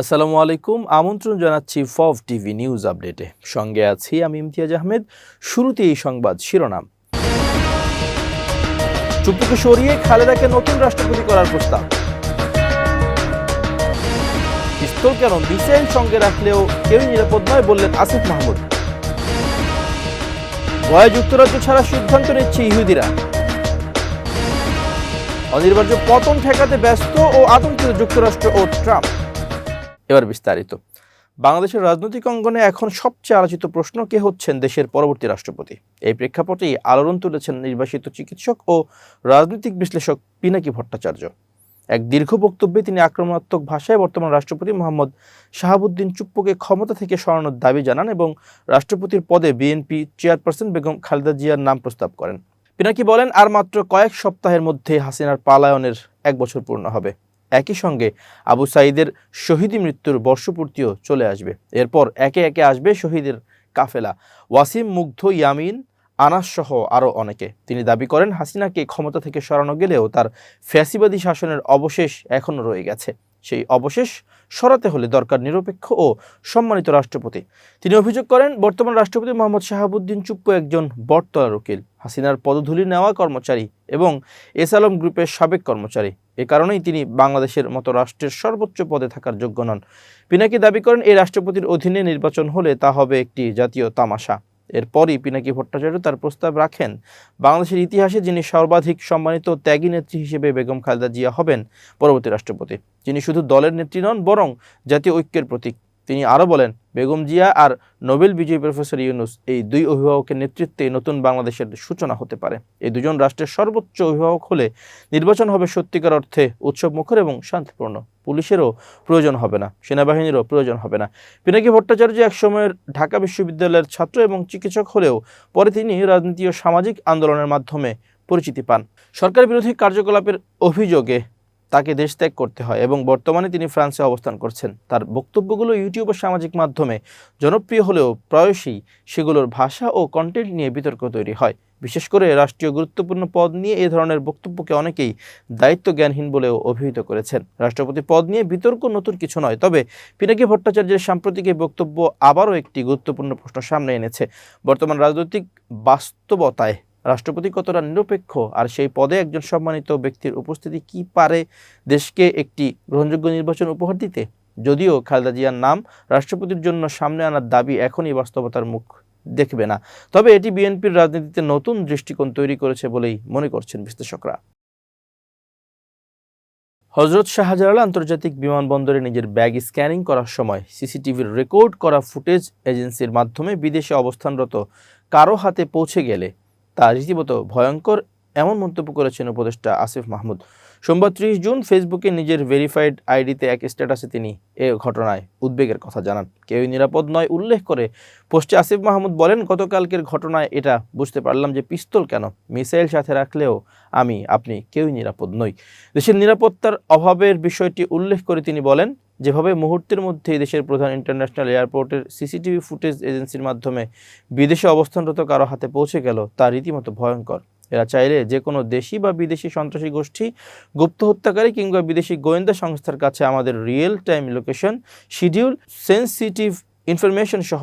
আসসালামু আলাইকুম, আমন্ত্রণ জানাচ্ছি ফভ টিভি নিউজ আপডেটে। সঙ্গে আছি আমি ইমতিয়াজ আহমেদ। শুরুতে এই সংবাদ শিরোনাম। চুপ্পুকে সরিয়ে খালেদাকে নতুন রাষ্ট্রপতি করার প্রস্তাব। পিস্তল কেন মিসাইল সঙ্গে রাখলেও কেউই নিরাপদ নয় বললেন আসিফ মাহমুদ। গয়া যুক্তরাজ্য ছাড়া সিদ্ধান্ত নিচ্ছে ইহুদিরা। অনির্বার্য পতন ঠেকাতে ব্যস্ত ও আতঙ্কিত যুক্তরাষ্ট্র ও ট্রাম্প। এবার বিস্তারিত। বাংলাদেশের রাজনৈতিক অঙ্গনে এখন সবচেয়ে আলোচিত প্রশ্ন কে হচ্ছেন দেশের পরবর্তী রাষ্ট্রপতি? এই প্রেক্ষাপটেই আলোড়ন তুলেছেন নির্বাসিত চিকিৎসক ও রাজনৈতিক বিশ্লেষক পিনাকি ভট্টাচার্য। এক দীর্ঘ বক্তব্যে তিনি আক্রমণাত্মক ভাষায় বর্তমান রাষ্ট্রপতি মোহাম্মদ শাহাবুদ্দিন চুপ্পুকে ক্ষমতা থেকে সরানোর দাবি জানান এবং রাষ্ট্রপতির পদে বিএনপি চেয়ারপারসন বেগম খালেদা জিয়ার নাম প্রস্তাব করেন। পিনাকি বলেন, আর মাত্র কয়েক সপ্তাহের মধ্যে হাসিনার পালায়নের এক বছর পূর্ণ হবে। একই সঙ্গে আবু সাইদের শহীদি মৃত্যুর বর্ষপূর্তিও চলে আসবে। এরপর একে একে আসবে শহীদের কাফেলা। ওয়াসিম, মুগ্ধ, ইয়ামিন, আনাস সহ আরও অনেকে। তিনি দাবি করেন, হাসিনাকে ক্ষমতা থেকে সরানো গেলেও তার ফ্যাসিবাদী শাসনের অবশেষ এখনও রয়ে গেছে। সেই অবশেষ সরাতে হলে দরকার নিরপেক্ষ ও সম্মানিত রাষ্ট্রপতি। তিনি অভিযোগ করেন, বর্তমান রাষ্ট্রপতি মোহাম্মদ শাহাবুদ্দিন চুপ্পু একজন বটতলার উকিল। হাসিনার পদধূলি নেওয়া কর্মচারী এবং এস আলম গ্রুপের সাবেক কর্মচারী। এ কারণেই তিনি বাংলাদেশের মতো রাষ্ট্রের সর্বোচ্চ পদে থাকার যোগ্য নন। পিনাকি দাবি করেন, এই রাষ্ট্রপতির অধীনে নির্বাচন হলে তা হবে একটি জাতীয় তামাশা। এরপরই পিনাকি ভট্টাচার্য তার প্রস্তাব রাখেন। বাংলাদেশের ইতিহাসে যিনি সর্বাধিক সম্মানিত ত্যাগী নেত্রী হিসেবে বেগম খালেদা জিয়া হবেন পরবর্তী রাষ্ট্রপতি। যিনি শুধু দলের নেত্রী নন, বরং জাতীয় ঐক্যের প্রতীক। তিনি আরও বলেন, বেগম জিয়া আর নোবেল বিজয়ী প্রফেসর ইউনুস এই দুই অভিভাবকের নেতৃত্বে নতুন বাংলাদেশের সূচনা হতে পারে। এই দুজন রাষ্ট্রের সর্বোচ্চ অভিভাবক হলে নির্বাচন হবে সত্যিকার অর্থে উৎসব মুখর এবং শান্তিপূর্ণ। পুলিশেরও প্রয়োজন হবে না, সেনাবাহিনীরও প্রয়োজন হবে না। পিনাকি ভট্টাচার্য একসময়ের ঢাকা বিশ্ববিদ্যালয়ের ছাত্র এবং চিকিৎসক হলেও পরে তিনি রাজনীতি ও সামাজিক আন্দোলনের মাধ্যমে পরিচিতি পান। সরকার বিরোধী কার্যকলাপের অভিযোগে তাকে দেশ ত্যাগ করতে হয় এবং বর্তমানে তিনি ফ্রান্সে অবস্থান করছেন। তার বক্তব্যগুলো ইউটিউব ও সামাজিক মাধ্যমে জনপ্রিয় হলেও প্রায়শই সেগুলোর ভাষা ও কন্টেন্ট নিয়ে বিতর্ক তৈরি হয়। বিশেষ করে রাষ্ট্রীয় গুরুত্বপূর্ণ পদ নিয়ে এ ধরনের বক্তব্যকে অনেকেই দায়িত্ব জ্ঞানহীন বলেও অভিহিত করেছেন। রাষ্ট্রপতি পদ নিয়ে বিতর্ক নতুন কিছু নয়, তবে পিনাকি ভট্টাচার্যের সাম্প্রতিক এই বক্তব্য আবারও একটি গুরুত্বপূর্ণ প্রশ্ন সামনে এনেছে। বর্তমান রাজনৈতিক বাস্তবতায় রাষ্ট্রপতি কতটা নিরপেক্ষ, আর সেই পদে একজন সম্মানিত ব্যক্তির উপস্থিতি কি পারে দেশকে একটি গ্রহণযোগ্য নির্বাচন উপহার দিতে? যদিও খালেদা জিয়ার নাম রাষ্ট্রপতির জন্য সামনে আনার দাবি এখনই বাস্তবতার মুখ দেখবে না। তবে এটি বিএনপির রাজনীতিতে নতুন দৃষ্টিকোণ তৈরি করেছে বলেই মনে করছেন বিশ্লেষকরা। হজরত শাহজালাল আন্তর্জাতিক বিমানবন্দরে নিজের ব্যাগ স্ক্যানিং করার সময় সিসিটিভির রেকর্ড করা ফুটেজ এজেন্সির মাধ্যমে বিদেশে অবস্থানরত কারও হাতে পৌঁছে গেলে তা রীতিমত ভয়ঙ্কর, এমন মন্তব্য করেছেন উপদেষ্টা আসিফ মাহমুদ। সোমবার ত্রিশ জুন ফেসবুকে নিজের ভেরিফাইড আইডিতে এক স্ট্যাটাসে তিনি এ ঘটনায় উদ্বেগের কথা জানান। কেউই নিরাপদ নয় উল্লেখ করে পোস্টে আসিফ মাহমুদ বলেন, গতকালকের ঘটনায় এটা বুঝতে পারলাম যে পিস্তল কেন? মিসাইল সাথে রাখলেও আমি, আপনি কেউই নিরাপদ নই। দেশের নিরাপত্তার অভাবের বিষয়টি উল্লেখ করে তিনি বলেন যেভাবে মুহূর্তের মধ্যে দেশের প্রধান ইন্টারন্যাশনাল এয়ারপোর্টের সিসিটিভি ফুটেজ এজেন্সির মাধ্যমে বিদেশে অবস্থানরত কারও হাতে পৌঁছে গেল, তা রীতিমতো ভয়ঙ্কর। এরা চাইলে যে কোনো দেশি বা বিদেশি সন্ত্রাসী গোষ্ঠী, গুপ্ত হত্যাকারী কিংবা বিদেশি গোয়েন্দা সংস্থার কাছে আমাদের real time location schedule sensitive information সহ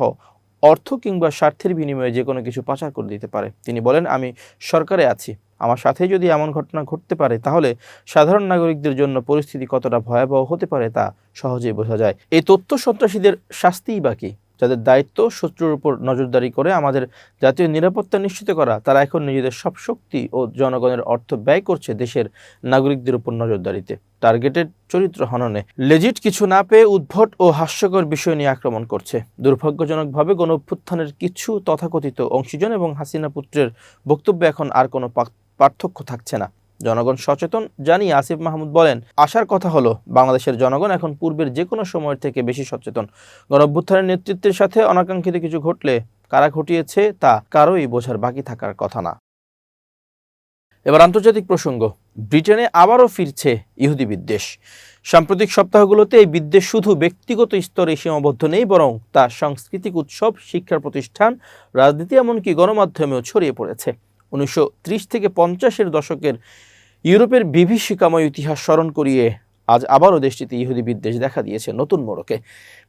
অর্থ কিংবা স্বার্থের বিনিময়ে যে কোনো কিছু পাচার করে দিতে পারে। তিনি বলেন, আমি সরকারে আছি। আমার সাথে যদি এমন ঘটনা ঘটতে পারে, তাহলে সাধারণ নাগরিকদের জন্য পরিস্থিতি কতটা ভয়াবহ হতে পারে তা সহজেই বোঝা যায়। এই তথ্য সন্ত্রাসীদের শাস্তিই বাকি যাদের দায়িত্ব শত্রুর উপর নজরদারি করে আমাদের জাতীয় নিরাপত্তা নিশ্চিত করা, তারা এখন নিজেদের সব শক্তি ও জনগণের অর্থ ব্যয় করছে দেশের নাগরিকদের উপর নজরদারিতে। টার্গেটেড চরিত্র হননে। লেজিট কিছু না পেয়ে উদ্ভট ও হাস্যকর বিষয় নিয়ে আক্রমণ করছে। দুর্ভাগ্যজনকভাবে গণ অভ্যুত্থানের কিছু তথাকথিত অংশীজন এবং হাসিনা পুত্রের বক্তব্য এখন আর কোনো পার্থক্য থাকছে না। জনগণ সচেতন, জানিয়ে আসিফ মাহমুদ বলেন আসার কথা হলো, বাংলাদেশের জনগণ এখন পূর্বের যে কোনো সময়ের থেকে বেশি সচেতন। গণঅভ্যুত্থানের নেতৃত্বের সাথে অনাকাঙ্ক্ষিত কিছু ঘটলে কারা ঘটিয়েছে তা কারোই বোঝার বাকি থাকার কথা না। এবার আন্তর্জাতিক প্রসঙ্গ। ব্রিটেনে আবারও ফিরছে ইহুদি বিদ্বেষ। সাম্প্রতিক সপ্তাহগুলোতে এই বিদ্বেষ শুধু ব্যক্তিগত স্তরে সীমাবদ্ধ নেই, বরং তা সাংস্কৃতিক উৎসব শিক্ষার প্রতিষ্ঠান, রাজনীতি, এমনকি গণমাধ্যমেও ছড়িয়ে পড়েছে। উনিশশো ত্রিশ থেকে পঞ্চাশের দশকের ইউরোপের বিভীষিকাময় ইতিহাস স্মরণ করিয়ে আজ আবারও দেশটিতে ইহুদি বিদ্বেষ দেখা দিয়েছে নতুন মোড়কে।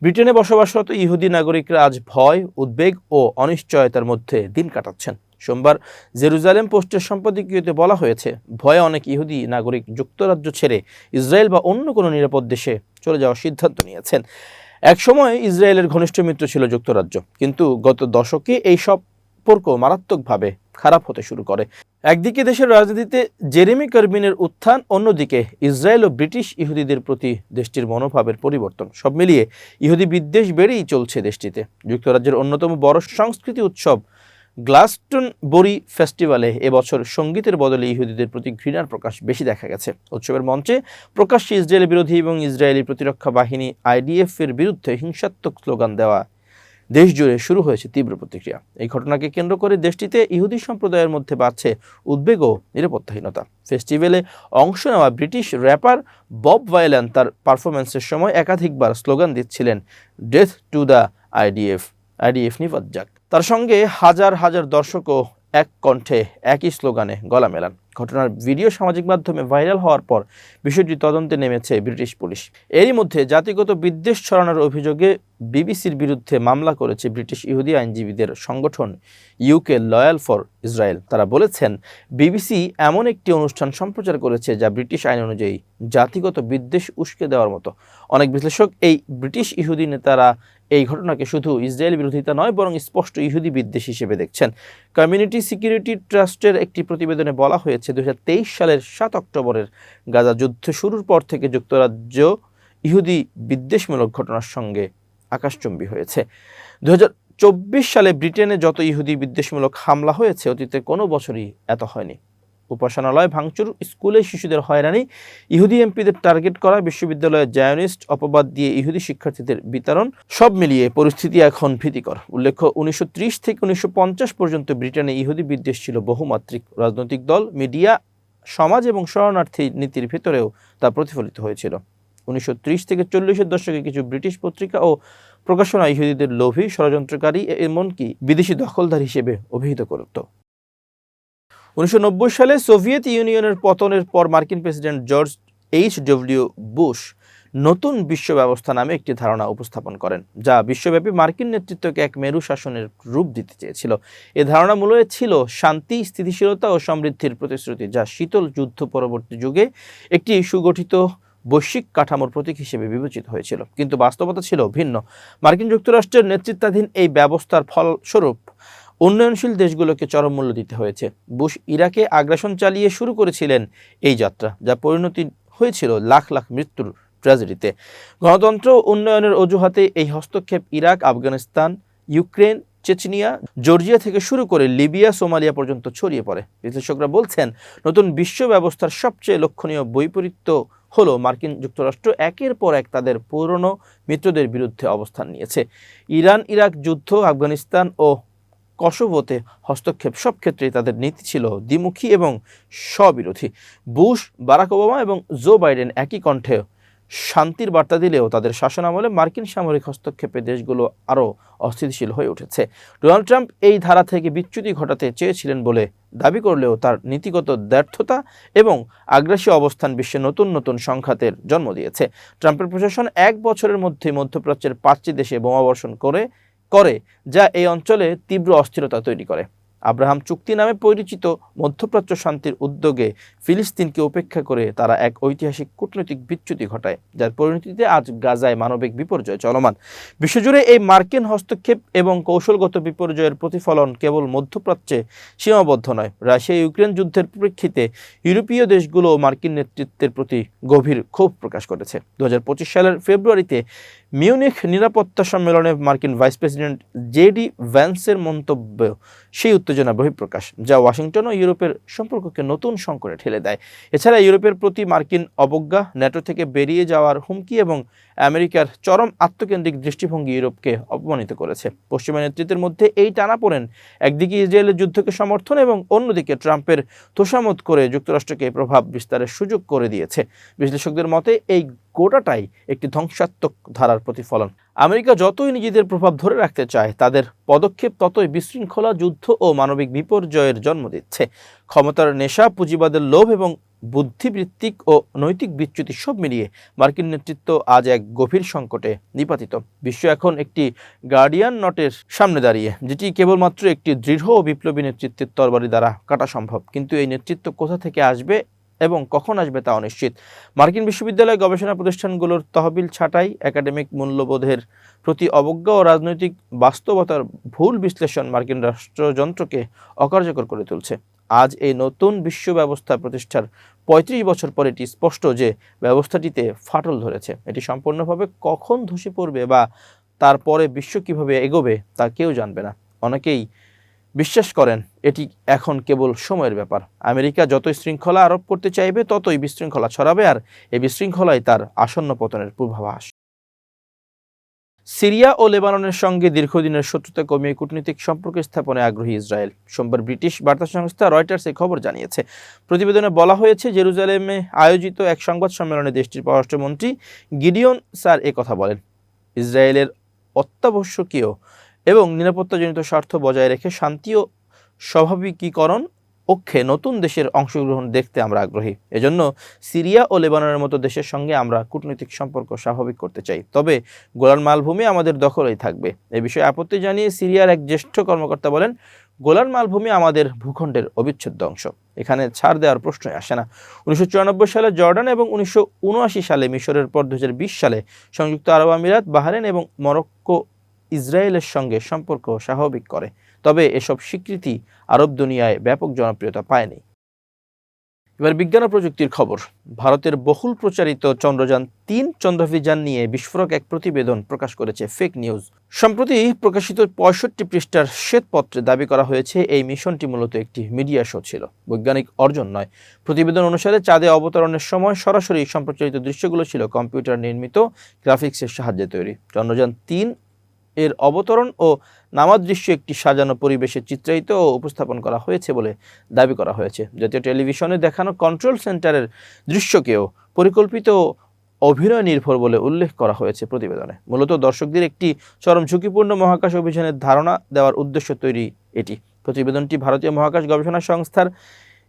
ব্রিটেনে বসবাসরত ইহুদি নাগরিকরা আজ ভয়, উদ্বেগ ও অনিশ্চয়তার মধ্যে দিন কাটাচ্ছেন। সোমবার জেরুজালেম পোস্টের সম্পাদকীয়তে বলা হয়েছে, ভয়ে অনেক ইহুদি নাগরিক যুক্তরাজ্য ছেড়ে ইসরায়েল বা অন্য কোনো নিরাপদ দেশে চলে যাওয়ার সিদ্ধান্ত নিয়েছেন। একসময় ইসরায়েলের ঘনিষ্ঠ মিত্র ছিল যুক্তরাজ্য, কিন্তু গত দশকে এই সম্পর্ক মারাত্মকভাবে খারাপ হতে শুরু করে। একদিকে দেশের রাজনীতিতে জেরেমি কারবিনের উত্থান, অন্যদিকে ইসরায়েল ও ব্রিটিশ ইহুদিদের প্রতি দেশটির মনোভাবের পরিবর্তন, সব মিলিয়ে ইহুদি বিদ্বেষ বেড়েই চলছে দেশটিতে। যুক্তরাজ্যের অন্যতম বড় সংস্কৃতি উৎসব গ্লাসটন বরি ফেস্টিভ্যালে এবছর সঙ্গীতের বদলে ইহুদিদের প্রতি ঘৃণার প্রকাশ বেশি দেখা গেছে। উৎসবের মঞ্চে প্রকাশ্যে ইসরায়েল বিরোধী এবং ইসরায়েলি প্রতিরক্ষা বাহিনী আইডিএফ এর বিরুদ্ধে হিংসাত্মক স্লোগান দেওয়া দেশ জুড়ে শুরু হয়েছে তীব্র প্রতিক্রিয়া। এই ঘটনাকে কেন্দ্র করে দেশটিতে ইহুদি সম্প্রদায়ের মধ্যে বাড়ছে উদ্বেগ ও নিরাপত্তাহীনতা। ফেস্টিভ্যালে অংশ নেওয়া ব্রিটিশ র্যাপার বব ভাইল্যান তার পারফরমেন্সের সময় একাধিকবার স্লোগান দিচ্ছিলেন death to the IDF IDF নিবাদ যাক তার সঙ্গে হাজার হাজার দর্শকও এক কণ্ঠে একই স্লোগানে গলা মেলান। ঘটনার ভিডিও সামাজিক মাধ্যমে ভাইরাল হওয়ার পর বিষয়টি তদন্তে নেমেছে ব্রিটিশ পুলিশ। এরই মধ্যে জাতিগত বিদ্বেষ ছড়ানোর অভিযোগে বিবিসির বিরুদ্ধে মামলা করেছে ব্রিটিশ ইহুদি আইনজীবীদের সংগঠন ইউকে লয়াল ফর ইসরায়েল তারা বলেছেন, বিবিসি এমন একটি অনুষ্ঠান সম্প্রচার করেছে যা ব্রিটিশ আইন অনুযায়ী জাতিগত বিদ্বেষ উস্কে দেওয়ার মতো। অনেক বিশ্লেষক এই ব্রিটিশ ইহুদি নেতারা এই ঘটনাকে শুধু ইসরায়েল বিরোধিতা নয়, বরং স্পষ্ট ইহুদি বিদ্বেষ হিসেবে দেখছেন। কমিউনিটি সিকিউরিটি ট্রাস্টের একটি প্রতিবেদনে বলা হয়েছে দুহাজার তেইশ সালের সাত অক্টোবরের গাজা যুদ্ধ শুরুর পর থেকে যুক্তরাজ্য ইহুদি বিদ্বেষমূলক ঘটনার সঙ্গে আকাশচুম্বী হয়েছে। দু চব্বিশ সালে ব্রিটেনে যত ইহুদি বিদ্বেষমূলক হামলা হয়েছে, অতীতে কোনো বছরই এত হয়নি। উপাসনালয় ভাঙচুর, স্কুলে শিশুদের হয়রানি, ইহুদি এমপিদের টার্গেট করা, বিশ্ববিদ্যালয়ের জায়নিস্ট অপবাদ দিয়ে ইহুদি শিক্ষার্থীদের বিতরণ, সব মিলিয়ে পরিস্থিতি এখন ভীতিকর। উল্লেখ্য, উনিশশো ত্রিশ থেকে উনিশশো পঞ্চাশ পর্যন্ত ব্রিটেনে ইহুদি বিদ্বেষ ছিল বহুমাত্রিক। রাজনৈতিক দল, মিডিয়া, সমাজ এবং শরণার্থী নীতির ভেতরেও তা প্রতিফলিত হয়েছিল। উনিশশো থেকে চল্লিশের দশকে কিছু ব্রিটিশ পত্রিকা ও প্রকাশনা ইহুদিদের লোভী ষড়যন্ত্রকারী এমনকি বিদেশি দখলদার হিসেবে অভিহিত করত। উনিশশো নব্বই সালে সোভিয়েত ইউনিয়নের পতনের পর মার্কিন president George H W Bush নতুন বিশ্ব ব্যবস্থা নামে একটি ধারণা উপস্থাপন করেন, যা বিশ্বব্যাপী মার্কিন নেতৃত্বকে এক মেরু শাসনের রূপ দিতে চেয়েছিল। এ ধারণা মূলত ছিল শান্তি, স্থিতিশীলতা ও সমৃদ্ধির প্রতিশ্রুতি, যা শীতল যুদ্ধ পরবর্তী যুগে একটি সুগঠিত বৈশ্বিক কাঠামোর প্রতীক হিসেবে বিবেচিত হয়েছিল। কিন্তু বাস্তবতা ছিল ভিন্ন। মার্কিন যুক্তরাষ্ট্রের নেতৃত্বাধীন এই ব্যবস্থার ফলস্বরূপ উন্নয়নশীল দেশগুলোকে চরম মূল্য দিতে হয়েছে। বুশ ইরাকে আগ্রাসন চালিয়ে শুরু করেছিলেন এই যাত্রা, যা পরিণতি হয়েছিল লাখ লাখ মৃত্যুর ট্র্যাজেডিতে। গণতন্ত্র উন্নয়নের অজুহাতে এই হস্তক্ষেপ Iraq, Afghanistan, Ukraine Chechnya, Georgia থেকে শুরু করে লিবিয়া, সোমালিয়া পর্যন্ত ছড়িয়ে পড়ে। বিশ্লেষকরা বলছেন, নতুন বিশ্ব ব্যবস্থার সবচেয়ে লক্ষণীয় বৈপরীত্য হলো মার্কিন যুক্তরাষ্ট্র একের পর এক তাদের পুরনো মিত্রদের বিরুদ্ধে অবস্থান নিয়েছে। ইরান, ইরাক যুদ্ধ, আফগানিস্তান ও কসোভোতে হস্তক্ষেপ সব ক্ষেত্রেই তাদের নীতি ছিল দ্বিমুখী এবং স্ববিরোধী। বুশ, বারাক ওবামা এবং জো বাইডেন একই কণ্ঠে শান্তির বার্তা দিলেও তাদের শাসনামলে মার্কিন সামরিক হস্তক্ষেপে দেশগুলো আরও অস্থিতিশীল হয়ে উঠেছে। ডোনাল্ড ট্রাম্প এই ধারা থেকে বিচ্যুতি ঘটাতে চেয়েছিলেন বলে দাবি করলেও তার নীতিগত ব্যর্থতা এবং আগ্রাসী অবস্থান বিশ্বে নতুন নতুন সংঘাতের জন্ম দিয়েছে। ট্রাম্পের প্রশাসন এক বছরের মধ্যে মধ্যপ্রাচ্যের পাঁচটি দেশে বোমাবর্ষণ করে করে যা এই অঞ্চলে তীব্র অস্থিরতা তৈরি করে। আব্রাহাম চুক্তি নামে পরিচিত মধ্যপ্রাচ্য শান্তির উদ্যোগে ফিলিস্তিনকে উপেক্ষা করে তারা এক ঐতিহাসিক কূটনৈতিক বিচ্যুতি ঘটায়, যার পরিণতিতে আজ গাজায় মানবিক বিপর্যয় চলমান। বিশ্বজুড়ে এই মার্কিন হস্তক্ষেপ এবং কৌশলগত বিপর্যয়ের প্রতিফলন কেবল মধ্যপ্রাচ্যে সীমাবদ্ধ নয় রাশিয়া ইউক্রেন যুদ্ধের প্রেক্ষিতে ইউরোপীয় দেশগুলো মার্কিন নেতৃত্বের প্রতি গভীর ক্ষোভ প্রকাশ করেছে। দু হাজার পঁচিশ সালের ফেব্রুয়ারিতে মিউনিখ নিরাপত্তা সম্মেলনে মার্কিন ভাইস প্রেসিডেন্ট জেডি ভ্যান্সের মন্তব্য সেই উত্তেজনা বহিঃপ্রকাশ, যা ওয়াশিংটন ও ইউরোপের সম্পর্ককে নতুন সংকটে ঠেলে দেয়। এছাড়া ইউরোপের প্রতি মার্কিন অবজ্ঞা ন্যাটো থেকে বেরিয়ে যাওয়ার হুমকি এবং আমেরিকার চরম আত্মকেন্দ্রিক দৃষ্টিভঙ্গি ইউরোপকে অপমানিত করেছে। পশ্চিমা নেতৃত্বের মধ্যে এই টানাপোড়েন একদিকে ইসরায়েলের যুদ্ধকে সমর্থন এবং অন্যদিকে ট্রাম্পের তোষামত করে যুক্তরাষ্ট্রকে প্রভাব বিস্তারের সুযোগ করে দিয়েছে। বিশ্লেষকদের মতে, এই গোটাটাই একটি ধ্বংসাত্মক ধারার প্রতিফলন। আমেরিকা যতই নিজেদের প্রভাব ধরে রাখতে চায়, তাদের পদক্ষেপ ততই বিশৃঙ্খলা, যুদ্ধ ও মানবিক বিপর্যয়ের জন্ম দিচ্ছে। ক্ষমতার নেশা, পুঁজিবাদের লোভ এবং বুদ্ধিবৃত্তিক ও নৈতিক বিচ্যুতি সব মিলিয়ে মার্কিন নেতৃত্ব আজ এক গভীর সংকটে নিপাতিত। বিশ্ব এখন একটি গার্ডিয়ান নটের সামনে দাঁড়িয়ে, যেটি কেবলমাত্র একটি দৃঢ় ও বিপ্লবী নেতৃত্বের তরবারি দ্বারা কাটা সম্ভব। কিন্তু এই নেতৃত্ব কোথা থেকে আসবে এবং কখন আসবে তা অনিশ্চিত। মার্কিন বিশ্ববিদ্যালয় গবেষণা প্রতিষ্ঠানগুলোর তহবিল ছাঁটাই একাডেমিক মূল্যবোধের প্রতি অবজ্ঞা ও রাজনৈতিক বাস্তবতার ভুল বিশ্লেষণ মার্কিন রাষ্ট্রযন্ত্রকে অকার্যকর করে তুলছে। আজ এই নতুন বিশ্ব ব্যবস্থা প্রতিষ্ঠার পঁয়ত্রিশ বছর পর এটি স্পষ্ট যে ব্যবস্থাটিতে ফাটল ধরেছে। এটি সম্পূর্ণভাবে কখন ধসে পড়বে বা তারপরে বিশ্ব কীভাবে এগোবে তা কেউ জানবে না। অনেকেই বিশ্বাস করেন, এটি এখন কেবল সময়ের ব্যাপার। আমেরিকা যতই শৃঙ্খলা আরোপ করতে চাইবে, ততই বিশৃঙ্খলা ছড়াবে আর এই বিশৃঙ্খলাই তার আসন্ন পতনের পূর্বাভাস। সিরিয়া ও লেবাননের সঙ্গে দীর্ঘদিনের শত্রুতা কমিয়ে কূটনৈতিক সম্পর্ক স্থাপনে আগ্রহী ইসরায়েল। সোমবার ব্রিটিশ বার্তা সংস্থা রয়টার্স এই খবর জানিয়েছে। প্রতিবেদনে বলা হয়েছে, জেরুজালেমে আয়োজিত এক সংবাদ সম্মেলনে দেশটির পররাষ্ট্রমন্ত্রী গিডিয়ন স্যার কথা বলেন। ইসরায়েলের অত্যাবশ্যকীয় এবং নিরাপত্তাজনিত স্বার্থ বজায় রেখে শান্তি ও স্বাভাবিকীকরণ পক্ষে নতুন দেশের অংশগ্রহণ দেখতে আমরা আগ্রহী। এজন্য সিরিয়া ও লেবাননের মতো দেশের সঙ্গে আমরা কূটনৈতিক সম্পর্ক স্বাভাবিক করতে চাই। তবে গোলান মালভূমি আমাদের দখলেই থাকবে। এ বিষয়ে আপত্তি জানিয়ে সিরিয়ার এক জ্যেষ্ঠ কর্মকর্তা বলেন, গোলান মালভূমি আমাদের ভূখণ্ডের অবিচ্ছেদ্য অংশ। এখানে ছাড় দেওয়ার প্রশ্নই আসে না। উনিশশো চুরানব্বই সালে জর্ডান এবং উনিশশো উনআশি সালে মিশরের পর দু হাজার বিশ সালে সংযুক্ত আরব আমিরাত, বাহারেন এবং মরক্কো ইসরায়েলের সঙ্গে সম্পর্ক স্বাভাবিক করে, তবে এসব স্বীকৃতি আরব দুনিয়ায় ব্যাপক জনপ্রিয়তা পায়নি। এবার বিজ্ঞান ও প্রযুক্তির খবর। ভারতের বহুল প্রচারিত চন্দ্রযান তিন চন্দ্রাভিযান নিয়ে বিস্ফোরক এক প্রতিবেদন প্রকাশ করেছে ফেক নিউজ সম্প্রতি প্রকাশিত পঁয়ষট্টি পৃষ্ঠার শ্বেতপত্রে দাবি করা হয়েছে, এই মিশনটি মূলত একটি মিডিয়া শো ছিল। বৈজ্ঞানিক অর্জন নয়। প্রতিবেদন অনুসারে চাঁদে অবতরণের সময় সরাসরি সম্প্রচারিত দৃশ্যগুলো ছিল কম্পিউটার নির্মিত গ্রাফিক্সের সাহায্যে তৈরি। চন্দ্রযান তিন এর অবতরণ ও নামাজ দৃশ্য একটি সাজানো পরিবেশে চিত্রায়িত ও উপস্থাপন করা হয়েছে বলে দাবি করা হয়েছে। জাতীয় টেলিভিশনে দেখানো কন্ট্রোল সেন্টারের দৃশ্যকেও পরিকল্পিত অভিনয় নির্ভর বলে উল্লেখ করা হয়েছে প্রতিবেদনে। মূলত দর্শকদের একটি চরম ঝুঁকিপূর্ণ মহাকাশ অভিযানের ধারণা দেওয়ার উদ্দেশ্য তৈরি এটি। প্রতিবেদনটি ভারতীয় মহাকাশ গবেষণা সংস্থার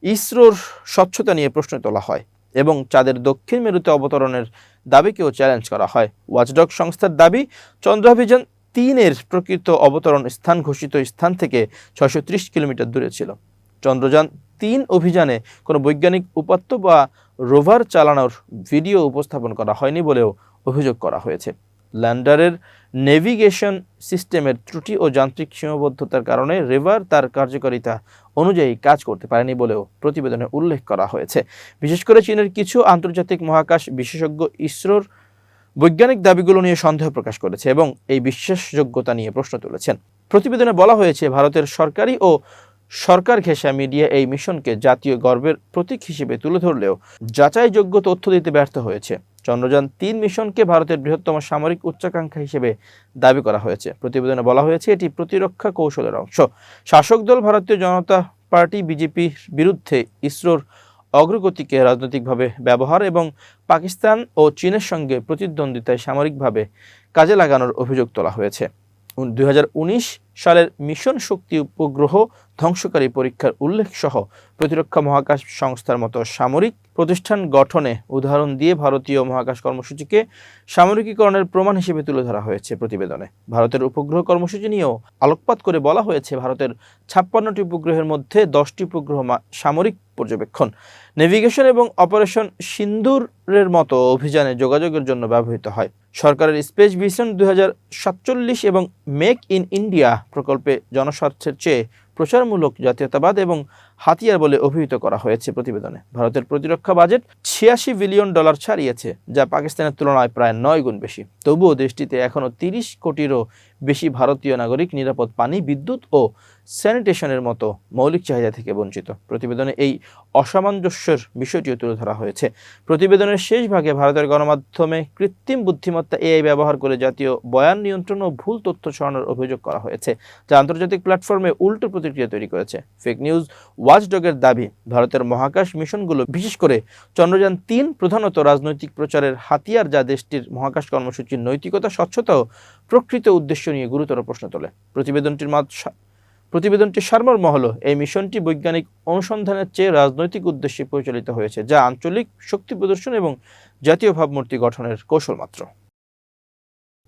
ইসরোর স্বচ্ছতা নিয়ে প্রশ্ন তোলা হয় এবং চাঁদের দক্ষিণ মেরুতে অবতরণের দাবিকেও চ্যালেঞ্জ করা হয়। ওয়াচডগ সংস্থার দাবি, চন্দ্রাভিযান তিনের প্রকৃত অবতরণ স্থান ঘোষিত স্থান থেকে ছয়শো কিলোমিটার দূরে ছিল। চন্দ্রযান তিন অভিযানে কোনো বৈজ্ঞানিক উপাত্ত বা রোভার চালানোর ভিডিও উপস্থাপন করা হয়নি বলেও অভিযোগ করা হয়েছে। ল্যান্ডারের নেভিগেশন সিস্টেমের ত্রুটি ও যান্ত্রিক সীমাবদ্ধতার কারণে রেভার তার কার্যকারিতা অনুযায়ী কাজ করতে পারেনি বলেও প্রতিবেদনে উল্লেখ করা হয়েছে। বিশেষ করে চীনের কিছু আন্তর্জাতিক মহাকাশ বিশেষজ্ঞ ইসরোর বৈজ্ঞানিক দাবিগুলো নিয়ে সন্দেহ প্রকাশ করেছে এবং এই বিশ্বাসযোগ্যতা নিয়ে প্রশ্ন তুলেছেন। প্রতিবেদনে বলা হয়েছে, ভারতের সরকারি ও সরকার ঘেঁষা মিডিয়া এই মিশনকে জাতীয় গর্বের প্রতীক হিসেবে তুলে ধরলেও যাচাইযোগ্য তথ্য দিতে ব্যর্থ হয়েছে। চন্দ্রযান তিন মিশনকে ভারতের বৃহত্তম সামরিক উচ্চাকাঙ্ক্ষা হিসেবে দাবি করা হয়েছে। প্রতিবেদনে বলা হয়েছে, এটি প্রতিরক্ষা কৌশলের অংশ। শাসক দল ভারতীয় জনতা পার্টি, বিজেপির বিরুদ্ধে ইসরোর অগ্রগতিকে রাজনৈতিকভাবে ব্যবহার এবং পাকিস্তান ও চীনের সঙ্গে প্রতিদ্বন্দ্বিতায় সামরিকভাবে কাজে লাগানোর অভিযোগ তোলা হয়েছে। দুই হাজার উনিশ সালের মিশন শক্তি উপগ্রহ ধ্বংসকারী পরীক্ষার উল্লেখ সহ প্রতিরক্ষা মহাকাশ সংস্থার মতো সামরিক প্রতিষ্ঠান গঠনে উদাহরণ দিয়ে ভারতীয় মহাকাশ কর্মসূচিকে সামরিকীকরণের প্রমাণ হিসেবে তুলে ধরা হয়েছে প্রতিবেদনে। ভারতের উপগ্রহ কর্মসূচি নিয়েও আলোকপাত করে বলা হয়েছে, ভারতের ছাপ্পান্নটি উপগ্রহের মধ্যে দশটি উপগ্রহ সামরিক পর্যবেক্ষণ। নেভিগেশন এবং অপারেশন সিন্দুরের মতো অভিযানে যোগাযোগের জন্য ব্যবহৃত হয়। সরকারের স্পেস ভিশন দু হাজার সাতচল্লিশ এবং মেক ইন ইন্ডিয়া প্রকল্পে জনস্বার্থের চেয়ে প্রচারমূলক জাতীয়তাবাদ এবং হাতিয়ার বলে অভিহিত করা হয়েছে প্রতিবেদনে। ভারতের প্রতিরক্ষা বাজেট ছিয়াশি বিলিয়ন ডলার ছাড়িয়েছে, যা পাকিস্তানের তুলনায় প্রায় নয় গুণ বেশি। তবুও দেশটিতে এখনও তিরিশ কোটিরও বেশি ভারতীয় নাগরিক, নিরাপদ পানি, বিদ্যুৎ ও স্যানিটেশনের মতো মৌলিক চাহিদা থেকে বঞ্চিত। প্রতিবেদনে এই অসামঞ্জস্যের বিষয়টিও তুলে ধরা হয়েছে। প্রতিবেদনের শেষ ভাগে ভারতের গণমাধ্যমে কৃত্রিম বুদ্ধিমত্তা এআই ব্যবহার করে জাতীয় বয়ান নিয়ন্ত্রণ ও ভুল তথ্য ছড়ানোর অভিযোগ করা হয়েছে, যা আন্তর্জাতিক প্ল্যাটফর্মে উল্টো প্রতিক্রিয়া তৈরি করেছে। ফেক নিউজ, ওয়াচডগের দাবি, ভারতের মহাকাশ মিশনগুলো, বিশেষ করে চন্দ্রযান তিন প্রধানত রাজনৈতিক প্রচারের হাতিয়ার যা দেশটির মহাকাশ কর্মসূচির নৈতিকতা, স্বচ্ছতা ও প্রকৃত উদ্দেশ্য নিয়ে গুরুতর প্রশ্ন তোলে। প্রতিবেদনটির প্রতিবেদনটির সারমর্ম হলো এই মিশনটি বৈজ্ঞানিক অনুসন্ধানের চেয়ে রাজনৈতিক উদ্দেশ্যে পরিচালিত হয়েছে, যা আঞ্চলিক শক্তি প্রদর্শন এবং জাতীয় ভাবমূর্তি গঠনের কৌশল মাত্র।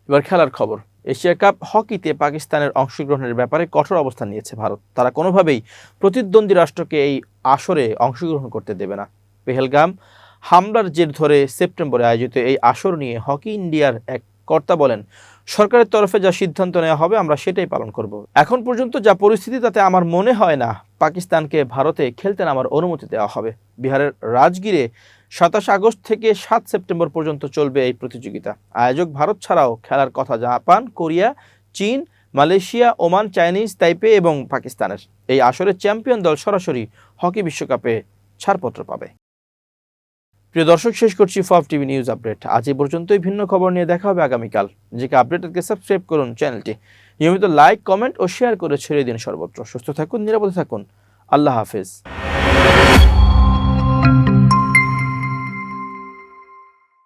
এবার খেলার খবর। এশিয়া কাপ হকিতে পাকিস্তানের অংশগ্রহণের ব্যাপারে কঠোর অবস্থান নিয়েছে ভারত। তারা কোনোভাবেই প্রতিদ্বন্দ্বী রাষ্ট্রকে এই আসরে অংশগ্রহণ করতে দেবে না। পেহেলগাম হামলার জের ধরে সেপ্টেম্বরে আয়োজিত এই আসর নিয়ে হকি ইন্ডিয়ার এক কর্তা বলেন সরকারের তরফে যা সিদ্ধান্ত নেওয়া হবে, আমরা সেটাই পালন করব। এখন পর্যন্ত যা পরিস্থিতি, তাতে আমার মনে হয় না পাকিস্তানকে ভারতে খেলতে নামার অনুমতি দেওয়া হবে। বিহারের রাজগীরে সাতাশ আগস্ট থেকে সাত সেপ্টেম্বর পর্যন্ত চলবে এই প্রতিযোগিতা। আয়োজক ভারত ছাড়াও খেলার কথা জাপান, কোরিয়া, চীন, মালয়েশিয়া, ওমান, চাইনিজ, তাইপে এবং পাকিস্তানের। এই আসরের চ্যাম্পিয়ন দল সরাসরি হকি বিশ্বকাপে ছাড়পত্র পাবে। প্রিয় দর্শক, শেষ করছি ফব টিভি নিউজ আপডেট আজ এই পর্যন্তই, ভিন্ন খবর নিয়ে দেখা হবে আগামীকাল। নিজেকে আপডেটকে সাবস্ক্রাইব করুন চ্যানেলটি। নিয়মিত লাইক, কমেন্ট ও শেয়ার করে ছেড়ে দিন সর্বত্র। সুস্থ থাকুন, নিরাপদে থাকুন। আল্লাহ হাফেজ।